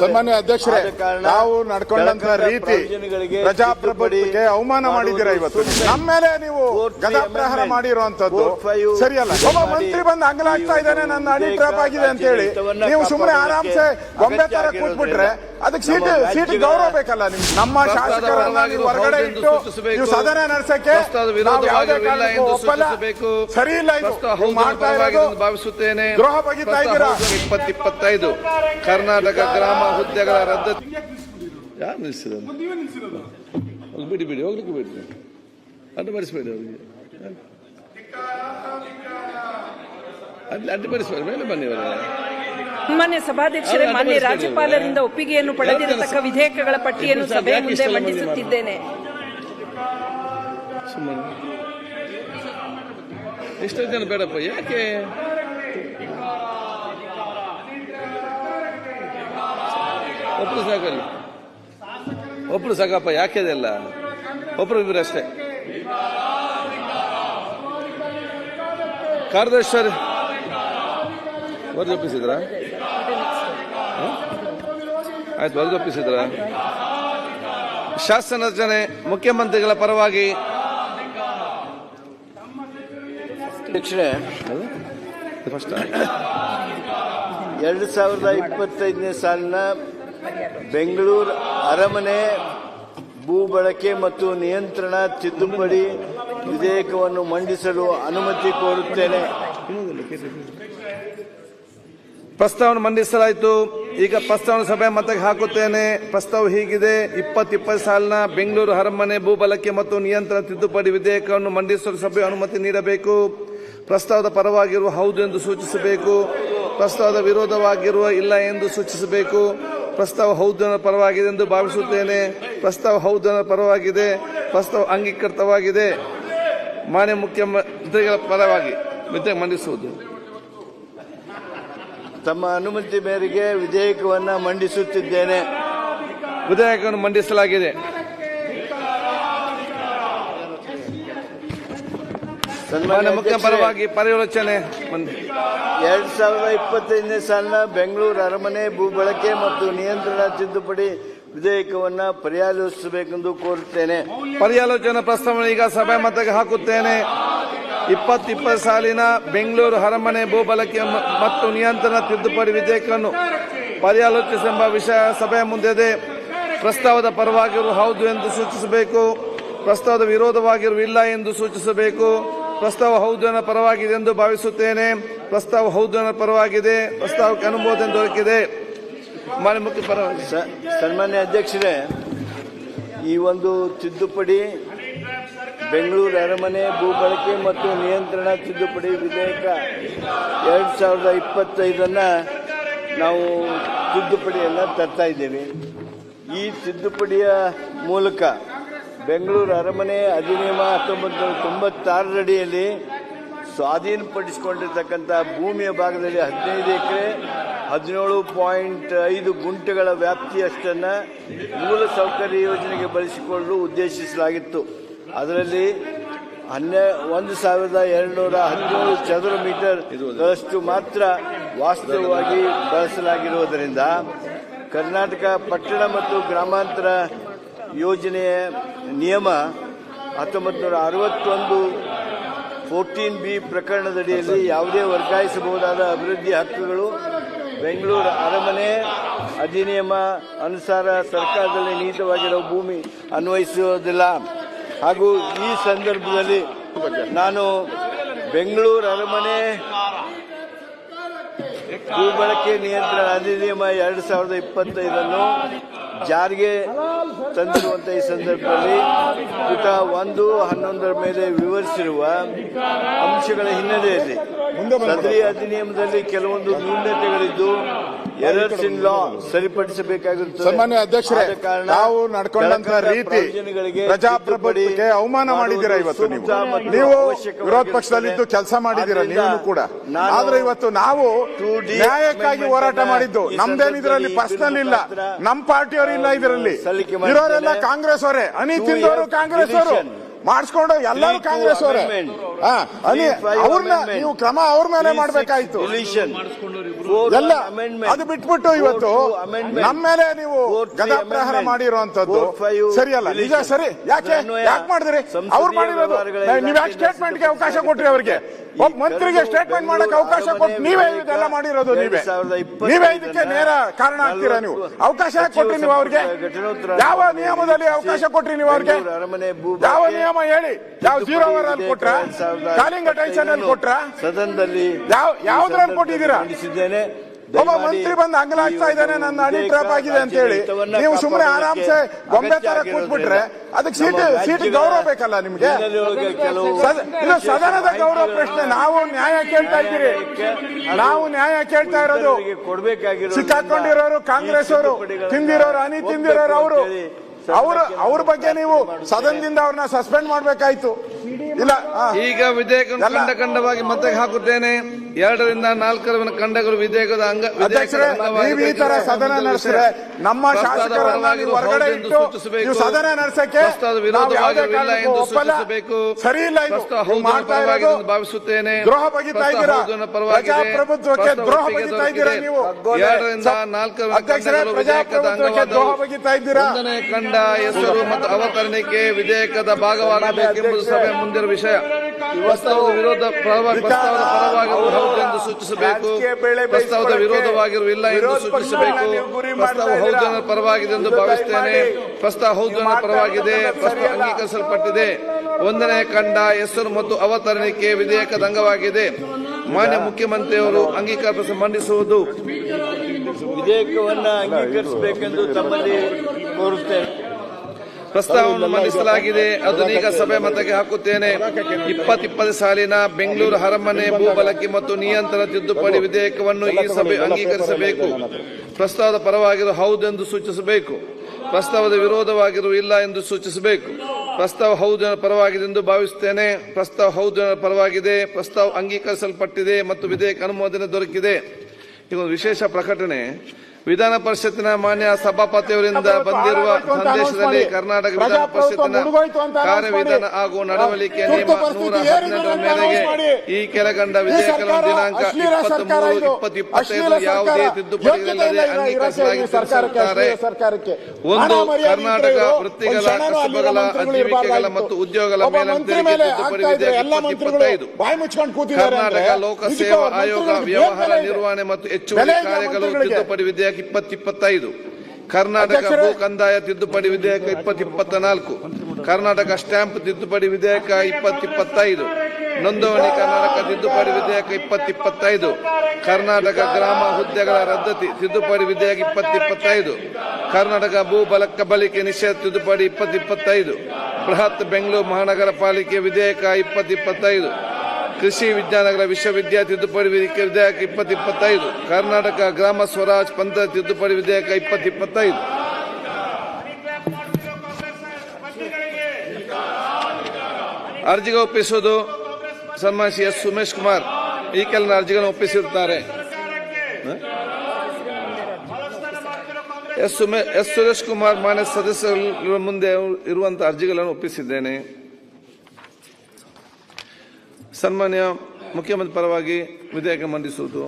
ಸನ್ಮಾನ್ಯ ಅಧ್ಯಕ್ಷರೇ ನಾವು ನಡ್ಕೊಂಡಂತ ರೀತಿ ಪ್ರಜಾಪ್ರಭುತ್ವಕ್ಕೆ ಅವಮಾನ ಮಾಡಿದ್ದೀರಾ ಇವತ್ತು? ನಮ್ಮ ಮೇಲೆ ನೀವು ಗದಾಪ್ರಹಾರ ಮಾಡಿರುವಂತದ್ದು ಸರಿಯಲ್ಲ. ಒಬ್ಬ ಮಂತ್ರಿ ಬಂದು ಅಂಗಲ ಆಗ್ತಾ ಇದ್ದಾನೆ ನನ್ನ ಅಡಿ ಟ್ರಾಪ್ ಆಗಿದೆ ಅಂತ ಹೇಳಿ. ನೀವು ಸುಮ್ಮನೆ ಆರಾಮ್ಸೆ ಗೊಂಬೆ ತರ ಕೂತ್ಬಿಟ್ರೆ ಅದಕ್ಕೆ ಸೀಟ್ ಸೀಟ್ ಗೌರವ ಬೇಕಲ್ಲ ನಿಮ್ಗೆ. ನಮ್ಮ ಶಾಸಕರನ್ನ ನೀವು ಹೊರಗಡೆ ಇಟ್ಟು ನೀವು ಸದನ ನಡೆಸಕ್ಕೆ ಸರಿ ಇಲ್ಲ ಇದು. ಮಾಡ್ತಾ ಇರೋದು ಭಾವಿಸುತ್ತೇನೆ. ದ್ರೋಹ ಬಗ್ಗೆ ಇದ್ದೀರಾ? ಇಪ್ಪತ್ತು ಇಪ್ಪತ್ತೈದು ಕರ್ನಾಟಕ ಗ್ರಾಮ ಹುದ್ದೆಗಳ ರದ್ದು. ಯಾರು ನಿಲ್ಲಿಸಿದ್ರು ಅಲ್ಲಿ ಬಿಡಿ ಬಿಡಿ ಹೋಗ್ಲಿಕ್ಕೆ ಬಿಡಿ. ಅಡ್ಡಿಪಡಿಸಬೇಡಿ ಅವರಿಗೆ. ಅಲ್ಲಿ ಅಡ್ಡಿಪಡಿಸಬೇಡಿ ಮೇಲೆ ಬನ್ನಿ ಅವರೇ. ಮಾನ್ಯ ಸಭಾಧ್ಯಕ್ಷರೇ ಮಾನ್ಯ ರಾಜ್ಯಪಾಲರಿಂದ ಒಪ್ಪಿಗೆಯನ್ನು ಪಡೆದಿರತಕ್ಕ ವಿಧೇಯಕಗಳ ಪಟ್ಟಿಯನ್ನು ಸಭೆ ಮುಂದೆ ಮಂಡಿಸುತ್ತಿದ್ದೇನೆ. ಎಷ್ಟೋ ಜನ ಬೇಡಪ್ಪ ಯಾಕೆ? ಒಬ್ರು ಸಾಕಲ್ಲ. ಒಬ್ರು ಸಾಕಪ್ಪ ಯಾಕೆ ಅದೆಲ್ಲ? ಒಬ್ರು ಇಬ್ರು ಅಷ್ಟೇ. ಕಾರ್ಯದರ್ಶಿ ವರದಿ ಒಪ್ಪಿಸಿದ್ರ ಆಯ್ತು ವರದಿ ಒಪ್ಪಿಸಿದ್ರ ಶಾಸನ ರಚನೆ ಮುಖ್ಯಮಂತ್ರಿಗಳ ಪರವಾಗಿ ಎರಡು ಸಾವಿರದ ಇಪ್ಪತ್ತೈದನೇ ಸಾಲಿನ ಬೆಂಗಳೂರು ಅರಮನೆ, ಭೂ ಬಳಕೆ ಮತ್ತು ನಿಯಂತ್ರಣ ತಿದ್ದುಪಡಿ ವಿಧೇಯಕವನ್ನು ಮಂಡಿಸಲು ಅನುಮತಿ ಕೋರುತ್ತೇನೆ. ಪ್ರಸ್ತಾವನೆ ಮಂಡಿಸಲಾಯಿತು. ಈಗ ಪ್ರಸ್ತಾವನೆ ಸಭೆ ಮತಕ್ಕೆ ಹಾಕುತ್ತೇನೆ. ಪ್ರಸ್ತಾವ ಹೀಗಿದೆ. ಇಪ್ಪತ್ತು ಇಪ್ಪತ್ತು ಸಾಲಿನ ಬೆಂಗಳೂರು ಅರಮನೆ, ಭೂ ಬಳಕೆ ಮತ್ತು ನಿಯಂತ್ರಣ ತಿದ್ದುಪಡಿ ವಿಧೇಯಕವನ್ನು ಮಂಡಿಸಲು ಸಭೆ ಅನುಮತಿ ನೀಡಬೇಕು. ಪ್ರಸ್ತಾವದ ಪರವಾಗಿರುವ ಹೌದು ಎಂದು ಸೂಚಿಸಬೇಕು. ಪ್ರಸ್ತಾವದ ವಿರೋಧವಾಗಿರುವ ಇಲ್ಲ ಎಂದು ಸೂಚಿಸಬೇಕು. ಪ್ರಸ್ತಾವ ಹೌದನ ಪರವಾಗಿದೆ ಎಂದು ಭಾವಿಸುತ್ತೇನೆ. ಪ್ರಸ್ತಾವ ಹೌದನ ಪರವಾಗಿದೆ. ಪ್ರಸ್ತಾವ ಅಂಗೀಕೃತವಾಗಿದೆ. ಮಾನ್ಯ ಮುಖ್ಯಮಂತ್ರಿಗಳ ಪರವಾಗಿ ವಿಧೇಯಕ ಮಂಡಿಸುವುದು. ತಮ್ಮ ಅನುಮತಿ ಮೇರೆಗೆ ವಿಧೇಯಕವನ್ನು ಮಂಡಿಸುತ್ತಿದ್ದೇನೆ. ವಿಧೇಯಕವನ್ನು ಮಂಡಿಸಲಾಗಿದೆ. ಮಾನ್ಯ ಸನ್ಮಾನ್ಯ ಮುಖ್ಯ ಪರವಾಗಿ ಪರ್ಯಾಲೋಚನೆ ಎರಡ್ ಸಾವಿರದ ಇಪ್ಪತ್ತೈದನೇ ಸಾಲಿನ ಬೆಂಗಳೂರು ಅರಮನೆ ಭೂ ಬಳಕೆ ಮತ್ತು ನಿಯಂತ್ರಣ ತಿದ್ದುಪಡಿ ವಿಧೇಯಕವನ್ನ ಪರ್ಯಾಲೋಚಿಸಬೇಕೆಂದು ಕೋರುತ್ತೇನೆ. ಪರ್ಯಾಲೋಚನಾ ಪ್ರಸ್ತಾವನೆ ಈಗ ಸಭೆ ಮತಕ್ಕೆ ಹಾಕುತ್ತೇನೆ. ಇಪ್ಪತ್ತು ಇಪ್ಪತ್ತು ಸಾಲಿನ ಬೆಂಗಳೂರು ಅರಮನೆ ಭೂ ಬಳಕೆ ಮತ್ತು ನಿಯಂತ್ರಣ ತಿದ್ದುಪಡಿ ವಿಧೇಯಕವನ್ನು ಪರ್ಯಾಲೋಚಿಸೆಂಬ ವಿಷಯ ಸಭೆಯ ಮುಂದಿದೆ. ಪ್ರಸ್ತಾವದ ಪರವಾಗಿರು ಹೌದು ಎಂದು ಸೂಚಿಸಬೇಕು. ಪ್ರಸ್ತಾವದ ವಿರೋಧವಾಗಿರುವ ಇಲ್ಲ ಎಂದು ಸೂಚಿಸಬೇಕು. ಪ್ರಸ್ತಾವ ಹೌದನ ಪರವಾಗಿದೆ ಎಂದು ಭಾವಿಸುತ್ತೇನೆ. ಪ್ರಸ್ತಾವ ಹೌದನ ಪರವಾಗಿದೆ. ಪ್ರಸ್ತಾವಕ್ಕೆ ಅನುಮೋದನೆ ದೊರಕಿದೆ. ಮಾನ್ಯ ಮುಖ್ಯ ಪರವಾಗಿ. ಸನ್ಮಾನ್ಯ ಅಧ್ಯಕ್ಷರೇ, ಈ ಒಂದು ತಿದ್ದುಪಡಿ ಬೆಂಗಳೂರು ಅರಮನೆ ಭೂ ಬಳಕೆ ಮತ್ತು ನಿಯಂತ್ರಣ ತಿದ್ದುಪಡಿ ವಿಧೇಯಕ ಎರಡು ಸಾವಿರದ ಇಪ್ಪತ್ತೈದನ್ನು ನಾವು ತಿದ್ದುಪಡಿಯನ್ನು ತರ್ತಾ ಇದ್ದೇವೆ. ಈ ತಿದ್ದುಪಡಿಯ ಮೂಲಕ ಬೆಂಗಳೂರು ಅರಮನೆ ಅಧಿನಿಯಮ ಹತ್ತೊಂಬತ್ತು ನೂರ ತೊಂಬತ್ತಾರರಡಿಯಲ್ಲಿ ಸ್ವಾಧೀನಪಡಿಸಿಕೊಂಡಿರ್ತಕ್ಕಂಥ ಭೂಮಿಯ ಭಾಗದಲ್ಲಿ ಹದಿನೈದು ಎಕರೆ, ಹದಿನೇಳು ಪಾಯಿಂಟ್ ಐದು ಗುಂಟೆಗಳ ವ್ಯಾಪ್ತಿಯಷ್ಟನ್ನು ಮೂಲ ಸೌಕರ್ಯ ಯೋಜನೆಗೆ ಬಳಸಿಕೊಳ್ಳಲು ಉದ್ದೇಶಿಸಲಾಗಿತ್ತು. ಅದರಲ್ಲಿ ಹನ್ನೆ, ಒಂದು ಸಾವಿರದ ಎರಡುನೂರ ಹದಿನೇಳು ಚದುರ ಮೀಟರ್ಗಳಷ್ಟು ಮಾತ್ರ ವಾಸ್ತವವಾಗಿ ಬಳಸಲಾಗಿರುವುದರಿಂದ ಕರ್ನಾಟಕ ಪಟ್ಟಣ ಮತ್ತು ಗ್ರಾಮಾಂತರ ಯೋಜನೆಯ ನಿಯಮ ಹತ್ತೊಂಬತ್ತು ನೂರ ಅರವತ್ತೊಂದು ಫೋರ್ಟೀನ್ ಬಿ ಪ್ರಕರಣದಡಿಯಲ್ಲಿ ಯಾವುದೇ ವರ್ಗಾಯಿಸಬಹುದಾದ ಅಭಿವೃದ್ಧಿ ಹಕ್ಕುಗಳು ಬೆಂಗಳೂರು ಅರಮನೆ ಅಧಿನಿಯಮ ಅನುಸಾರ ಸರ್ಕಾರದಲ್ಲಿ ನಿಹಿತವಾಗಿರುವ ಭೂಮಿ ಅನ್ವಯಿಸುವುದಿಲ್ಲ. ಹಾಗೂ ಈ ಸಂದರ್ಭದಲ್ಲಿ ನಾನು ಬೆಂಗಳೂರು ಅರಮನೆ ಭೂ ಬಳಕೆ ನಿಯಂತ್ರಣ ಅಧಿನಿಯಮ ಎರಡು ಸಾವಿರದ ಇಪ್ಪತ್ತೈದನ್ನು ಜಾರಿಗೆ ತಂದಿರುವಂತಹ ಈ ಸಂದರ್ಭದಲ್ಲಿ ಪುಟ ಒಂದು ಹನ್ನೊಂದರ ಮೇಲೆ ವಿವರಿಸಿರುವ ಅಂಶಗಳ ಹಿನ್ನೆಲೆಯಲ್ಲಿ ಸದರಿ ಅಧಿನಿಯಮದಲ್ಲಿ ಕೆಲವೊಂದು ನ್ಯೂನತೆಗಳಿದ್ದು ಎರರ್ಸ್ ಇನ್ ಲಾ ಸನ್ಮಾನ್ಯ ಅಧ್ಯಕ್ಷರೇ ನಾವು ನಡ್ಕೊಂಡಂತ ರೀತಿ ಪ್ರಜಾಪ್ರಭುತ್ವಕ್ಕೆ ಅವಮಾನ ಮಾಡಿದ್ದೀರಾ ಇವತ್ತು ನೀವು? ನೀವು ವಿರೋಧ ಪಕ್ಷದಲ್ಲಿದ್ದು ಕೆಲಸ ಮಾಡಿದ್ದೀರಾ ಆದ್ದರಿಂದ ನೀವು ಕೂಡ? ಆದ್ರೆ ಇವತ್ತು ನಾವು ನ್ಯಾಯಕ್ಕಾಗಿ ಹೋರಾಟ ಮಾಡಿದ್ದು. ನಮ್ದೇನು ಇದರಲ್ಲಿ ಪರ್ಸನಲ್ ಇಲ್ಲ. ನಮ್ಮ ನಮ್ ಪಾರ್ಟಿಯವರು ಇಲ್ಲ ಇದರಲ್ಲಿ. ಇರೋರೆಲ್ಲ ಕಾಂಗ್ರೆಸ್ ಅವರೇ ಅನಿ Two ತಿಂದವರು ಕಾಂಗ್ರೆಸ್ ಅವರು. ಮಾಡಿಸ್ಕೊಂಡು ಎಲ್ಲರೂ ಕಾಂಗ್ರೆಸ್ ಅವರೇ. ಅವ್ರನ್ನ ನೀವು ಕ್ರಮ ಅವ್ರ ಮೇಲೆ ಮಾಡ್ಬೇಕಾಯ್ತು. ಎಲ್ಲ. ಅದು ಬಿಟ್ಬಿಟ್ಟು ಇವತ್ತು ನಮ್ಮ ಮೇಲೆ ನೀವು ಗದಾ ಪ್ರಹಾರ. ಮಾಡಿರುವಂತದ್ದು ಸರಿಯಲ್ಲ. ನಿಜ ಸರಿ. ಯಾಕೆ? ಯಾಕೆ ಮಾಡಿದ್ರಿ? ಅವ್ರು ಮಾಡಿರೋದು ನೀವ್ ಯಾಕೆ ಸ್ಟೇಟ್ಮೆಂಟ್ಗೆ ಅವಕಾಶ ಕೊಟ್ರಿ ಅವರಿಗೆ? ಒಬ್ಬ ಮಂತ್ರಿಗೆ ಸ್ಟೇಟ್ಮೆಂಟ್ ಮಾಡಕ್ ಅವಕಾಶ ಕೊಟ್ಟು ನೀವೇ ಇದೆಲ್ಲ ಮಾಡಿರೋದು ನೀವೇ. ನೀವೇ ಇದಕ್ಕೆ ನೇರ ಕಾರಣ ಆಗ್ತೀರಾ ನೀವು? ಅವಕಾಶ ಕೊಟ್ರಿ ನೀವು ಅವ್ರಿಗೆ? ಯಾವ ನಿಯಮದಲ್ಲಿ ಅವಕಾಶ ಕೊಟ್ರಿ ನೀವು ಅವ್ರಿಗೆ? ಯಾವ ಬಳಕೆ ನಿಯಮ ಹೇಳಿ. ಯಾವ ಜೀರೋ ಅವರ್ ಅಲ್ಲಿ ಕೊಟ್ರ? ಕಾಲಿಂಗ್ ಅಟೆನ್ಷನ್ ಅಲ್ಲಿ ಕೊಟ್ರ? ಸದನದಲ್ಲಿ ಯಾವ ಯಾವ್ದ್ರಲ್ಲಿ ಈ ಕೊಟ್ಟಿದ್ದೀರಾ ಒಬ್ಬ ಮಂತ್ರಿ ಬಂದು ಅಂಗಲಾಗ್ತಾ ಇದ್ದಾನೆ ನನ್ನ ಅಡಿ ಟ್ರಾಪ್ ಆಗಿದೆ ಅಂತ ಹೇಳಿ. ನೀವು ಸುಮ್ಮನೆ ಆರಾಮ್ಸೆ ಗೊಂಬೆ ತರ ಕೂತ್ಬಿಟ್ರೆ ಅದಕ್ಕೆ ಸೀಟ್ ಸೀಟ್ ಗೌರವ ಬೇಕಲ್ಲ ನಿಮ್ಗೆ? ಇದು ಸದನದ ಗೌರವ ಪ್ರಶ್ನೆ. ನಾವು ನ್ಯಾಯ ಕೇಳ್ತಾ ಇದ್ದೀರಿ. ನಾವು ನ್ಯಾಯ ಕೇಳ್ತಾ ಇರೋದು. ಸಿಕ್ಕಾಕೊಂಡಿರೋರು ಕಾಂಗ್ರೆಸ್ ಅವರು ತಿಂದಿರೋರು ಅನಿ ತಿಂದಿರೋರು ಅವರು ಅವರು ಅವ್ರ ಬಗ್ಗೆ ನೀವು ಸದನದಿಂದ ಅವ್ರನ್ನ ಸಸ್ಪೆಂಡ್ ಮಾಡ್ಬೇಕಾಯ್ತು. ಇಲ್ಲ ಈಗ ವಿಧೇಯಕ ಖಂಡವಾಗಿ ಮತ್ತೆ ಹಾಕುತ್ತೇನೆ. ಎರಡರಿಂದ ನಾಲ್ಕರ ಖಂಡಗಳು ವಿಧೇಯಕದ ಅಂಗ ಅಧ್ಯಕ್ಷರೇ ನೀವು ಈ ತರ ಸದನ. ನಡೆಸಿದ್ರೆ ನಮ್ಮ ಪ್ರಸ್ತಾವದ ಶಾಸಕರನ್ನ ನೀವು ಹೊರಗಡೆ ಇಟ್ಟು. ನೀವು ಸದನ ನಡೆಸಕ್ಕೆ ವಿರೋಧವಾಗಿರಲಿಲ್ಲ ಎಂದು. ಸೂಚಿಸಬೇಕು. ಸರಿ ಇಲ್ಲ ಇದು. ಮಾಡ್ತಾ ಇರೋದು ಭಾವಿಸುತ್ತೇನೆ. ದ್ರೋಹ ಬಗೆತಾ ಇದ್ದೀರಾ? ಪ್ರಜಾಪ್ರಭುತ್ವಕ್ಕೆ ದ್ರೋಹ ಒಪ್ಪಿಗೆ ಬಗೆತಾ ಇದ್ದೀರಾ ನೀವು? ಎರಡರಿಂದ ನಾಲ್ಕರ ಅಧ್ಯಕ್ಷರೇ ಪ್ರಜಾಪ್ರಭುತ್ವಕ್ಕೆ ದ್ರೋಹ ಬಗೆತಾ ಇದ್ದೀರಾ? ಒಂದನೇ ಖಂಡ ಹೆಸರು ಮತ್ತು ಅವತರಣಿಕೆ ವಿಧೇಯಕದ ಭಾಗವಾಗಬೇಕೆಂಬುದು ಸಭೆ ಮುಂದಿರುವ ವಿಷಯ. ಪ್ರಸ್ತಾವದ ವಿರೋಧ ಎಂದು ಸೂಚಿಸಬೇಕು. ಪ್ರಸ್ತಾವದ ವಿರೋಧವಾಗಿರುವಿಲ್ಲ ಎಂದು ಸೂಚಿಸಬೇಕು. ಪ್ರಸ್ತಾವ ಹೌದು. ಪರವಾಗಿದೆ ಎಂದು ಭಾವಿಸುತ್ತೇನೆ ಪ್ರಸ್ತಾವ ಹೌದು ಪರವಾಗಿದೆ. ಪ್ರಸ್ತಾವ. ಅಂಗೀಕರಿಸಲ್ಪಟ್ಟಿದೆ. ಒಂದನೇ ಕಂಡ ಹೆಸರು ಮತ್ತು ಅವತರಣಿಕೆ ವಿಧೇಯಕದ ಅಂಗವಾಗಿದೆ. ಮಾನ್ಯ ಮುಖ್ಯಮಂತ್ರಿಯವರು ಅಂಗೀಕಾರ ಮಂಡಿಸುವುದು. ವಿಧೇಯಕವನ್ನು ಅಂಗೀಕರಿಸಬೇಕೆಂದು ತಮ್ಮಲ್ಲಿ ಕೋರುತ್ತೇನೆ. ಪ್ರಸ್ತಾವವನ್ನು ಮಂಡಿಸಲಾಗಿದೆ. ಅದನ್ನೀಗ ಸಭೆ ಮತಕ್ಕೆ ಹಾಕುತ್ತೇನೆ. ಇಪ್ಪತ್ತಿಪ್ಪತ್ತು ಸಾಲಿನ ಬೆಂಗಳೂರು ಅರಮನೆ ಭೂಬಲಕಿ ಮತ್ತು ನಿಯಂತ್ರಣ ತಿದ್ದುಪಡಿ ವಿಧೇಯಕವನ್ನು ಈ ಸಭೆ ಅಂಗೀಕರಿಸಬೇಕು. ಪ್ರಸ್ತಾವದ ಪರವಾಗಿರುವ ಹೌದೆಂದು ಸೂಚಿಸಬೇಕು. ಪ್ರಸ್ತಾವದ ವಿರೋಧವಾಗಿರುವ ಇಲ್ಲ ಎಂದು ಸೂಚಿಸಬೇಕು. ಪ್ರಸ್ತಾವ ಹೌದು ಪರವಾಗಿದೆ ಎಂದು ಭಾವಿಸುತ್ತೇನೆ. ಪ್ರಸ್ತಾವ ಹೌದು ಪರವಾಗಿದೆ. ಪ್ರಸ್ತಾವ ಅಂಗೀಕರಿಸಲ್ಪಟ್ಟಿದೆ ಮತ್ತು ವಿಧೇಯಕ ಅನುಮೋದನೆ ದೊರಕಿದೆ. ಈಗ ಒಂದು ವಿಶೇಷ ಪ್ರಕಟಣೆ. ವಿಧಾನ ಪರಿಷತ್ತಿನ ಮಾನ್ಯ ಸಭಾಪತಿಯವರಿಂದ ಬಂದಿರುವ ಸಂದೇಶದಲ್ಲಿ ಕರ್ನಾಟಕ ವಿಧಾನ ಪರಿಷತ್ತಿನ ಕಾರ್ಯವಿಧಾನ ಹಾಗೂ ನಡವಳಿಕೆ ನಿಯಮ ನೂರ ಹದಿನೆಂಟರ ಮೇರೆಗೆ ಈ ಕೆಳಗಂಡ ವಿಧೇಯಕ ದಿನಾಂಕ ಇಪ್ಪತ್ತ್ ಮೂರು ಇಪ್ಪತ್ತು ಇಪ್ಪತ್ತೈದು ಯಾವುದೇ ತಿದ್ದುಪಡಿಗಳಿಲ್ಲದೆ ಸರ್ಕಾರಕ್ಕೆ ಒಂದು ಕರ್ನಾಟಕ ವೃತ್ತಿಗಳ ಕಸಬಗಳ ಅಜೀವಿಕೆಗಳ ಮತ್ತು ಉದ್ಯೋಗಗಳ ಮೇಲೆ ತಿದ್ದುಪಡಿ ವಿಧೇಯಕ ಇಪ್ಪತ್ತೈದು. ಕರ್ನಾಟಕ ಲೋಕ ಸೇವಾ ಆಯೋಗ ವ್ಯವಹಾರ ನಿರ್ವಹಣೆ ಮತ್ತು ಹೆಚ್ಚುವರಿ ಕಾರ್ಯಗಳು ತಿದ್ದುಪಡಿ ವಿಧೇಯಕ ಇಪ್ಪತ್ತಿಪ್ಪತ್ತೈದು ಕರ್ನಾಟಕ ಅಧ್ಯಕ್ಷರೇ. ಭೂ ಕಂದಾಯ ತಿದ್ದುಪಡಿ ವಿಧೇಯಕ ಇಪ್ಪತ್ತಿಪ್ಪತ್ತ ನಾಲ್ಕು ಕರ್ನಾಟಕ ಸ್ಟ್ಯಾಂಪ್ ತಿದ್ದುಪಡಿ ವಿಧೇಯಕ ಇಪ್ಪತ್ತಿಪ್ಪತ್ತೈದು ನೋಂದಣಿ ಕರ್ನಾಟಕ ತಿದ್ದುಪಡಿ ವಿಧೇಯಕ ಇಪ್ಪತ್ತಿಪ್ಪತ್ತೈದು ಕರ್ನಾಟಕ ಗ್ರಾಮ ಹುದ್ದೆಗಳ ರದ್ದತಿ ತಿದ್ದುಪಡಿ ವಿಧೇಯಕ ಇಪ್ಪತ್ತಿಪ್ಪತ್ತೈದು ಕರ್ನಾಟಕ ಭೂ ಬಲಕ ಬಳಿಕೆ ನಿಷೇಧ ತಿದ್ದುಪಡಿ ಇಪ್ಪತ್ತಿಪ್ಪತ್ತೈದು ಬೃಹತ್ ಬೆಂಗಳೂರು ಮಹಾನಗರ ಪಾಲಿಕೆ ವಿಧೇಯಕ ಇಪ್ಪತ್ತಿಪ್ಪತ್ತೈದು ಕೃಷಿ ವಿಜ್ಞಾನಗಳ ವಿಶ್ವವಿದ್ಯಾಲಯ ತಿದ್ದುಪಡಿ ವಿಧೇಯಕ ವಿಧೇಯಕ ಇಪ್ಪತ್ತಿಪ್ಪತ್ತೈದು, ಕರ್ನಾಟಕ ಗ್ರಾಮ ಸ್ವರಾಜ್ ಪಂಥ ತಿದ್ದುಪಡಿ ವಿಧೇಯಕ ಇಪ್ಪತ್ತಿಪ್ಪತ್ತೈದು. ಅರ್ಜಿಗೆ ಒಪ್ಪಿಸುವುದು ಸನ್ಮಾನ ಶ್ರೀ ಎಸ್ ಸುಮೇಶ್ ಕುಮಾರ್. ಈ ಕೆಲ ಅರ್ಜಿಗಳನ್ನು ಒಪ್ಪಿಸಿರುತ್ತಾರೆ? ಎಸ್ ಸುಮೇಶ್ ಎಸ್ ಸುರೇಶ್ ಕುಮಾರ್ ಮಾನ್ಯ ಸದಸ್ಯರ ಮುಂದೆ ಇರುವಂತಹ ಅರ್ಜಿಗಳನ್ನು ಒಪ್ಪಿಸಿದ್ದೇನೆ. ಸನ್ಮಾನ್ಯ ಮುಖ್ಯಮಂತ್ರಿ ಪರವಾಗಿ ವಿಧೇಯಕ ಮಂಡಿಸುವುದು.